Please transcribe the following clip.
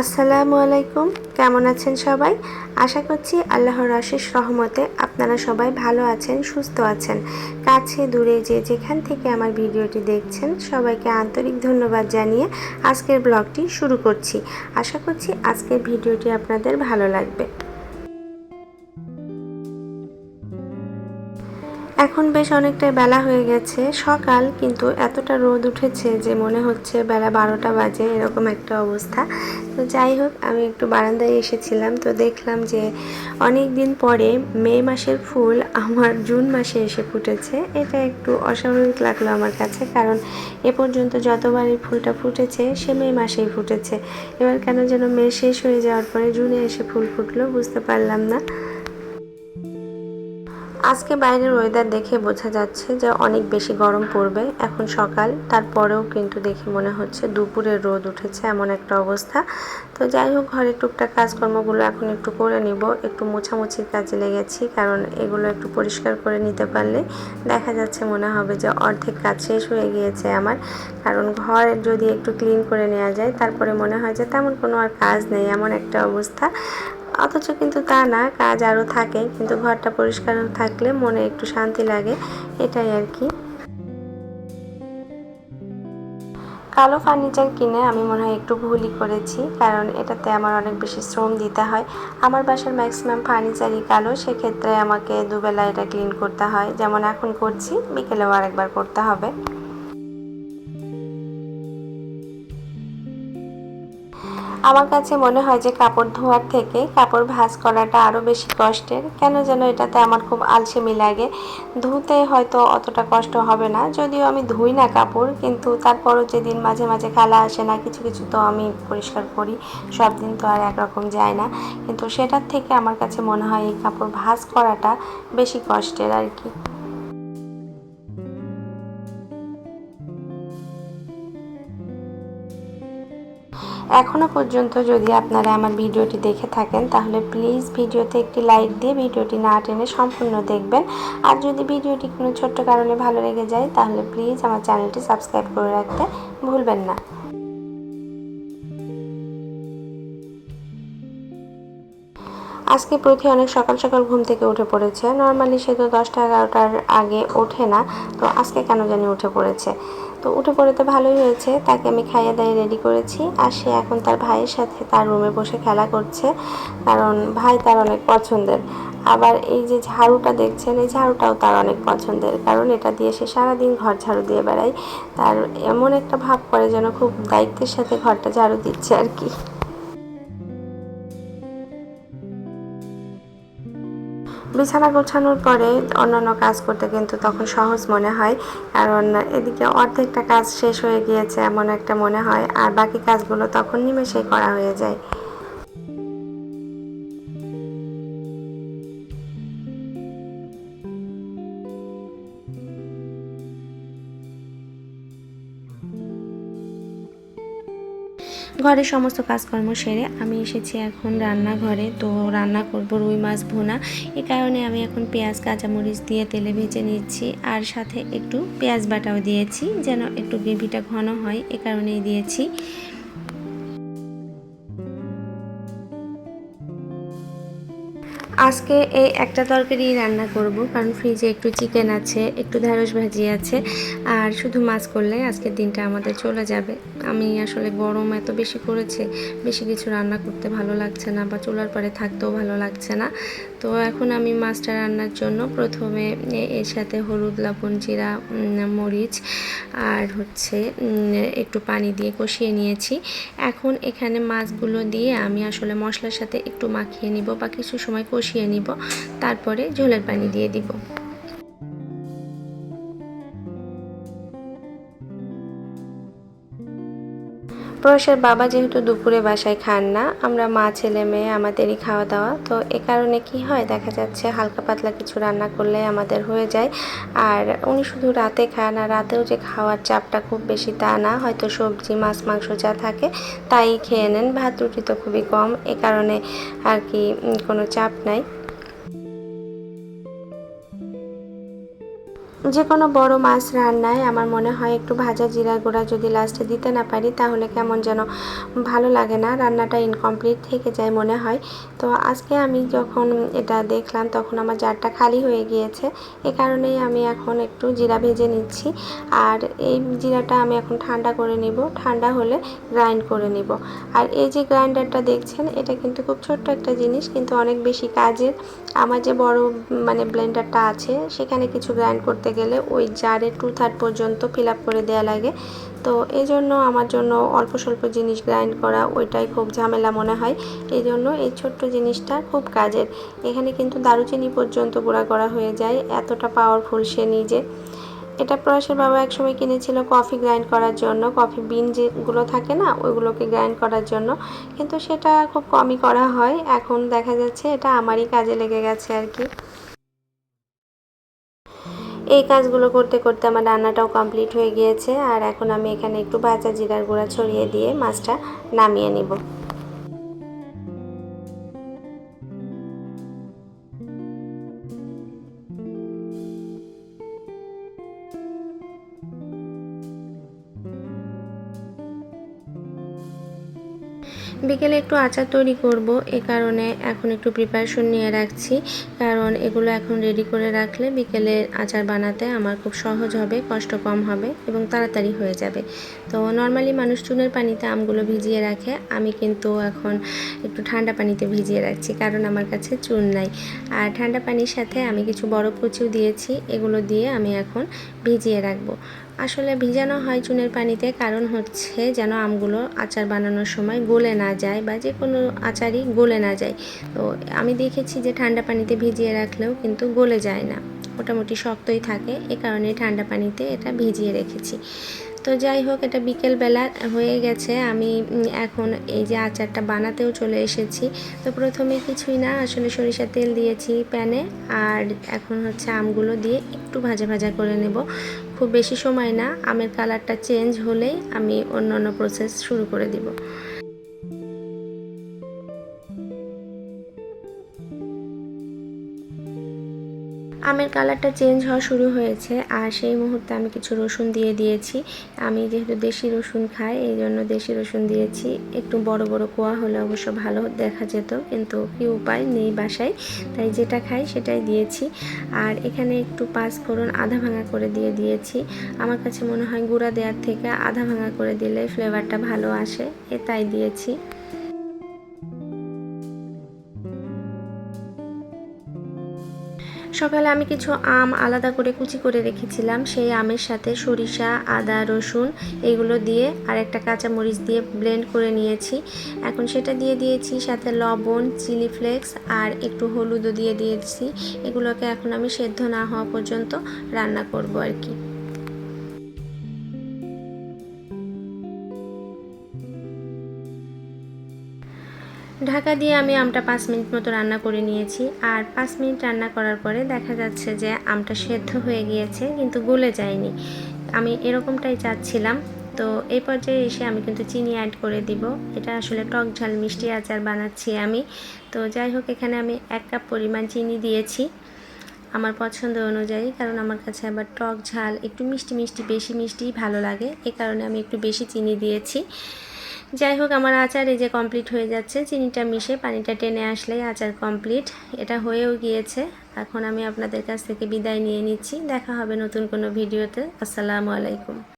আসসালামু আলাইকুম। কেমন আছেন সবাই? আশা করছি আল্লাহর আশিস রহমতে আপনারা সবাই ভালো আছেন, সুস্থ আছেন। কাছে, দূরে যে যেখান থেকে আমার ভিডিওটি দেখছেন, সবাইকে আন্তরিক ধন্যবাদ জানিয়ে আজকের ব্লগটি শুরু করছি। আশা করছি আজকের ভিডিওটি আপনাদের ভালো লাগবে। এখন বেশ অনেকটাই বেলা হয়ে গেছে, সকাল, কিন্তু এতটা রোদ উঠেছে যে মনে হচ্ছে বেলা বারোটা বাজে, এরকম একটা অবস্থা। তো যাই হোক, আমি একটু বারান্দায় এসেছিলাম, তো দেখলাম যে অনেক দিন পরে মে মাসের ফুল আমার জুন মাসে এসে ফুটেছে। এটা একটু অস্বাভাবিক লাগল আমার কাছে, কারণ এ পর্যন্ত যতবার এই ফুলটা ফুটেছে, সে মে মাসেই ফুটেছে। এবার কেন যেন মে শেষ হয়ে যাওয়ার পরে জুনে এসে ফুল ফুটলো, বুঝতে পারলাম না। আজকে বাইরের ওয়েদার দেখে বোঝা যাচ্ছে যে অনেক বেশি গরম পড়বে। এখন সকাল, তারপরেও কিন্তু দেখে মনে হচ্ছে দুপুরে রোদ উঠেছে এমন একটা অবস্থা। তো যাই হোক, ঘরের টুকটাক কাজকর্মগুলো এখন একটু করে নিব। একটু মোছামুছির কাজে লেগেছি, কারণ এগুলো একটু পরিষ্কার করে নিতে পারলে দেখা যাচ্ছে মনে হবে যে অর্ধেক কাজ শেষ হয়ে গিয়েছে আমার। কারণ ঘর যদি একটু ক্লিন করে নেওয়া যায়, তারপরে মনে হয় যে তেমন কোনো আর কাজ নেই, এমন একটা অবস্থা। অথচ কিন্তু তা না, কাজ আরও থাকে, কিন্তু ঘরটা পরিষ্কার থাকলে মনে একটু শান্তি লাগে, এটাই আর কি। কালো ফার্নিচার কিনে আমি মনে হয় একটু ভুলই করেছি, কারণ এটাতে আমার অনেক বেশি শ্রম দিতে হয়। আমার বাসার ম্যাক্সিমাম ফার্নিচারই কালো, সেক্ষেত্রে আমাকে দুবেলা এটা ক্লিন করতে হয়। যেমন এখন করছি, বিকেলেও আরেকবার করতে হবে। আমার কাছে মনে হয় যে কাপড় ধোয়ার থেকে কাপড় ভাঁজ করাটা আরও বেশি কষ্টের। কেন যেন এটাতে আমার খুব আলসেমি লাগে। ধুতে হয়তো অতটা কষ্ট হবে না। যদিও আমি ধুই না কাপড়, কিন্তু তারপরও যেদিন মাঝে মাঝে খালা আসে না, কিছু কিছু তো আমি পরিষ্কার করি। সব দিন তো আর একরকম যায় না। কিন্তু সেটার থেকে আমার কাছে মনে হয় এই কাপড় ভাঁজ করাটা বেশি কষ্টের আর কি। এখনও পর্যন্ত যদি আপনারা আমার ভিডিওটি দেখে থাকেন, তাহলে প্লিজ ভিডিওতে একটি লাইক দিয়ে ভিডিওটি না টেনে সম্পূর্ণ দেখবেন। আর যদি ভিডিওটি কোনো ছোট্ট কারণে ভালো লেগে যায়, তাহলে প্লিজ আমার চ্যানেলটি সাবস্ক্রাইব করে রাখতে ভুলবেন না। আজকে প্রতি অনেক সকাল সকাল ঘুম থেকে উঠে পড়েছে। নর্মালি সে তো দশটা এগারোটার আগে ওঠে না, তো আজকে কেন জানি উঠে পড়েছে। তো উঠে পড়ে তো ভালোই হয়েছে। তাকে আমি খাইয়ে দাইয়ে রেডি করেছি। আর সে এখন তার ভাইয়ের সাথে তার রুমে বসে খেলা করছে। কারণ ভাই তার অনেক পছন্দের। আবার এই যে ঝাড়ুটা দেখছেন, এই ঝাড়ুটাও তার অনেক পছন্দের। কারণ এটা দিয়ে সে সারাদিন ঘর ঝাড়ু দিয়ে বেড়ায়। তার এমন একটা ভাব করে যেন খুব দায়িত্বের সাথে ঘরটা ঝাড়ু দিচ্ছে আর কি। বিছানা গোছানোর পরে অন্যান্য কাজ করতে কিন্তু তখন সহজ মনে হয়। কারণ এদিকে অর্ধেকটা কাজ শেষ হয়ে গিয়েছে, এমন একটা মনে হয়। আর বাকি কাজগুলো তখন নিমেষেই করা হয়ে যায়। ঘরের সমস্ত কাজকর্ম সেরে আমি এসেছি এখন রান্নাঘরে। তো রান্না করব রুই মাছ ভোনা। এ কারণে আমি এখন পেঁয়াজ, কাঁচামরিচ দিয়ে তেলে ভেজে নিচ্ছি। আর সাথে একটু পেঁয়াজ বাটাও দিয়েছি যেন একটু গ্রেভিটা ঘন হয়। এ কারণেই দিয়েছি। আজকে এই একটা তরকারি রান্না করব, কারণ ফ্রিজে একটু চিকেন আছে, একটু ঢেঁড়স ভাজি আছে, আর শুধু মাছ করলে আজকের দিনটা আমাদের চলে যাবে। আমি আসলে গরম এত বেশি করেছে, বেশি কিছু রান্না করতে ভালো লাগছে না বা চুলার পরে থাকতেও ভালো লাগছে না। তো এখন আমি মাছটা রান্নার জন্য প্রথমে এর সাথে হলুদ, লবণ, জিরা মরিচ আর হচ্ছে একটু পানি দিয়ে কষিয়ে নিয়েছি। এখন এখানে মাছগুলো দিয়ে আমি আসলে মশলার সাথে একটু মাখিয়ে নিব বা কিছু সময় কষিয়ে নিব। তারপরে ঝোলের পানি দিয়ে দিব। প্রয়াসের বাবা যেহেতু দুপুরে বাসায় খান না, আমরা মা, ছেলে, মেয়ে আমাদেরই খাওয়া দাওয়া। তো এ কারণে কি হয়, দেখা যাচ্ছে হালকা পাতলা কিছু রান্না করলে আমাদের হয়ে যায়। আর উনি শুধু রাতে খান, আর রাতেও যে খাওয়ার চাপটা খুব বেশি তা না, হয়তো সবজি, মাছ, মাংস যা থাকে তাই খেয়ে নেন। ভাত রুটি তো খুবই কম, এ কারণে আর কি কোনো চাপ নাই। যে কোনো বড় মাছ রান্নায় আমার মনে হয় একটু ভাজা জিরা গুঁড়া যদি লাস্টে দিতে না পারি, তাহলে কেমন যেন ভালো লাগে না। রান্নাটা ইনকমপ্লিট থেকে যায় মনে হয়। তো আজকে আমি যখন এটা দেখলাম, তখন আমার জারটা খালি হয়ে গিয়েছে। এ কারণেই আমি এখন একটু জিরা ভেজে নিচ্ছি। আর এই জিরাটা আমি এখন ঠান্ডা করে নিব। ঠান্ডা হলে গ্রাইন্ড করে নিব। আর এই যে গ্রাইন্ডারটা দেখছেন, এটা কিন্তু খুব ছোট্ট একটা জিনিস, কিন্তু অনেক বেশি কাজের। আমার যে বড় মানে ব্লেন্ডারটা আছে, সেখানে কিছু গ্রাইন্ড করতে গেলে ওই জারে টু থার্ড পর্যন্ত ফিল আপ করে দেওয়া লাগে। তো এই জন্য আমার জন্য অল্প স্বল্প জিনিস গ্রাইন্ড করা ওইটাই খুব ঝামেলা মনে হয়। এই জন্য এই ছোট্ট জিনিসটা খুব কাজের। এখানে কিন্তু দারুচিনি পর্যন্ত গুঁড়া করা হয়ে যায়, এতটা পাওয়ারফুল সে নিজে। এটা প্রয়াসের বাবা একসময় কিনেছিল কফি গ্রাইন্ড করার জন্য। কফি বিন যেগুলো থাকে না, ওইগুলোকে গ্রাইন্ড করার জন্য। কিন্তু সেটা খুব কমই করা হয়। এখন দেখা যাচ্ছে এটা আমারই কাজে লেগে গেছে আর কি। এই কাজগুলো করতে করতে আমার রান্নাটাও কমপ্লিট হয়ে গিয়েছে, আর এখন আমি এখানে একটু ভাজা জিরার গুঁড়া ছড়িয়ে দিয়ে মাছটা নামিয়ে নিব। বিকেলে একটু আচার তৈরি করব, এ কারণে এখন একটু প্রিপারেশন নিয়ে রাখছি। কারণ এগুলো এখন রেডি করে রাখলে বিকেলে আচার বানাতে আমার খুব সহজ হবে, কষ্ট কম হবে এবং তাড়াতাড়ি হয়ে যাবে। তো নর্মালি মানুষ চুনের পানিতে আমগুলো ভিজিয়ে রাখে। আমি কিন্তু এখন একটু ঠান্ডা পানিতে ভিজিয়ে রাখছি, কারণ আমার কাছে চুন নাই। আর ঠান্ডা পানির সাথে আমি কিছু বরফ কুচিও দিয়েছি, এগুলো দিয়ে আমি এখন ভিজিয়ে রাখব। আসলে ভিজানো হয় চুনের পানিতে, কারণ হচ্ছে যেন আমগুলো আচার বানানোর সময় গলে না যায় বা যে কোনো আচারই গলে না যায়। তো আমি দেখেছি যে ঠান্ডা পানিতে ভিজিয়ে রাখলেও কিন্তু গলে যায় না। মোটামুটি শক্তই থাকে, এ কারণে ঠান্ডা পানিতে এটা ভিজিয়ে রেখেছি। তো যাই হোক, এটা বিকেলবেলা হয়ে গেছে। আমি এখন এই যে আচারটা বানাতেও চলে এসেছি। তো প্রথমে কিছুই না, আসলে সরিষার তেল দিয়েছি প্যানে আর এখন হচ্ছে আমগুলো দিয়ে একটু ভাজা ভাজা করে নেব। খুব বেশি সময় না, আমের কালারটা চেঞ্জ হলেই আমি অন্য অন্য প্রসেস শুরু করে দিব। আমের কালারটা চেঞ্জ হওয়া শুরু হয়েছে, আর সেই মুহূর্তে আমি কিছু রসুন দিয়ে দিয়েছি। আমি যেহেতু দেশি রসুন খাই, এই জন্য দেশি রসুন দিয়েছি। একটু বড় বড় কোয়া হলে অবশ্য ভালো দেখা যেত, কিন্তু কি উপায় নেই বাসায়। তাই যেটা খাই সেটাই দিয়েছি। আর এখানে একটু পাঁচ ফোড়ন আধা ভাঙা করে দিয়ে দিয়েছি। আমার কাছে মনে হয় গুঁড়া দেওয়ার থেকে আধা ভাঙা করে দিলে ফ্লেভারটা ভালো আসে, এ তাই দিয়েছি। সকালে আমি কিছু আম আলাদা করে কুচি করে রেখেছিলাম। সেই আমের সাথে সরিষা, আদা, রসুন এগুলো দিয়ে আর একটা কাঁচা মরিচ দিয়ে ব্লেন্ড করে নিয়েছি। এখন সেটা দিয়ে দিয়েছি, সাথে লবণ চিলি ফ্লেক্স আর একটু হলুদও দিয়ে দিয়েছি। এগুলোকে এখন আমি সেদ্ধ না হওয়া পর্যন্ত রান্না করব আর কি। ঢাকা দিয়ে আমি আমটা পাঁচ মিনিট মতো রান্না করে নিয়েছি। আর পাঁচ মিনিট রান্না করার পরে দেখা যাচ্ছে যে আমটা সেদ্ধ হয়ে গিয়েছে, কিন্তু গলে যায়নি। আমি এরকমটাই চাচ্ছিলাম। তো এই পর্যায়ে এসে আমি কিন্তু চিনি অ্যাড করে দিব। এটা আসলে টক ঝাল, মিষ্টি আচার বানাচ্ছি আমি। তো যাই হোক, এখানে আমি এক কাপ পরিমাণ চিনি দিয়েছি আমার পছন্দ অনুযায়ী, কারণ আমার কাছে আবার টক ঝাল একটু মিষ্টি মিষ্টি, বেশি মিষ্টিই ভালো লাগে। এ কারণে আমি একটু বেশি চিনি দিয়েছি। যাই হোক, আমার আচার এই যে কমপ্লিট হয়ে যাচ্ছে। চিনিটা মিশে পানিটা টেনে আসলে আচার কমপ্লিট এটা হয়েও গিয়েছে। এখন আমি আপনাদের কাছ থেকে বিদায় নিয়ে নিচ্ছি। দেখা হবে নতুন কোনো ভিডিওতে। আসসালামু আলাইকুম।